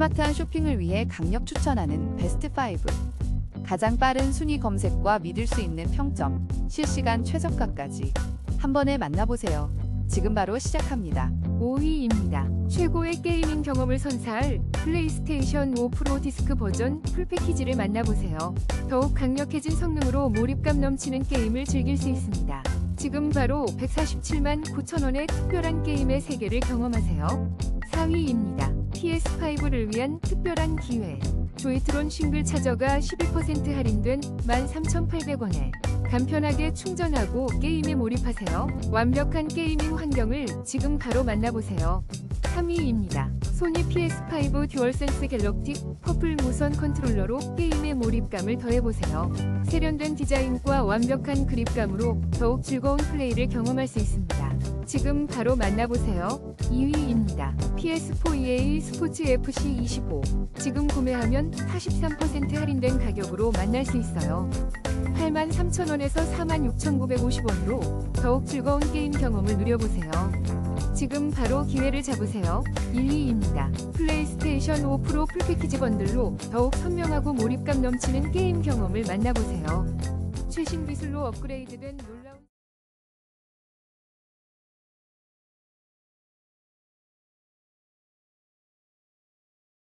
스마트한 쇼핑을 위해 강력 추천하는 베스트 5. 가장 빠른 순위 검색과 믿을 수 있는 평점, 실시간 최저가까지 한 번에 만나보세요. 지금 바로 시작합니다. 5위입니다. 최고의 게이밍 경험을 선사할 플레이스테이션 5 프로 디스크 버전 풀 패키지를 만나보세요. 더욱 강력해진 성능으로 몰입감 넘치는 게임을 즐길 수 있습니다. 지금 바로 147만 9천원의 특별한 게임의 세계를 경험하세요. 4위입니다. PS5를 위한 특별한 기회. 조이트론 싱글 차저가 12% 할인된 13,800원에 간편하게 충전하고 게임에 몰입하세요. 완벽한 게이밍 환경을 지금 바로 만나보세요. 3위입니다. 소니 PS5 듀얼센스 갤럭틱 퍼플 무선 컨트롤러로 게임의 몰입감을 더해보세요. 세련된 디자인과 완벽한 그립감으로 더욱 즐거운 플레이를 경험할 수 있습니다. 지금 바로 만나보세요. 2위입니다. PS4 EA 스포츠 FC25. 지금 구매하면 43% 할인된 가격으로 만날 수 있어요. 83,000원에서 46,950원으로 더욱 즐거운 게임 경험을 누려보세요. 지금 바로 기회를 잡으세요. 1위입니다. 플레이스테이션 5 프로 풀패키지 번들로 더욱 선명하고 몰입감 넘치는 게임 경험을 만나보세요. 최신 기술로 업그레이드된 놀라운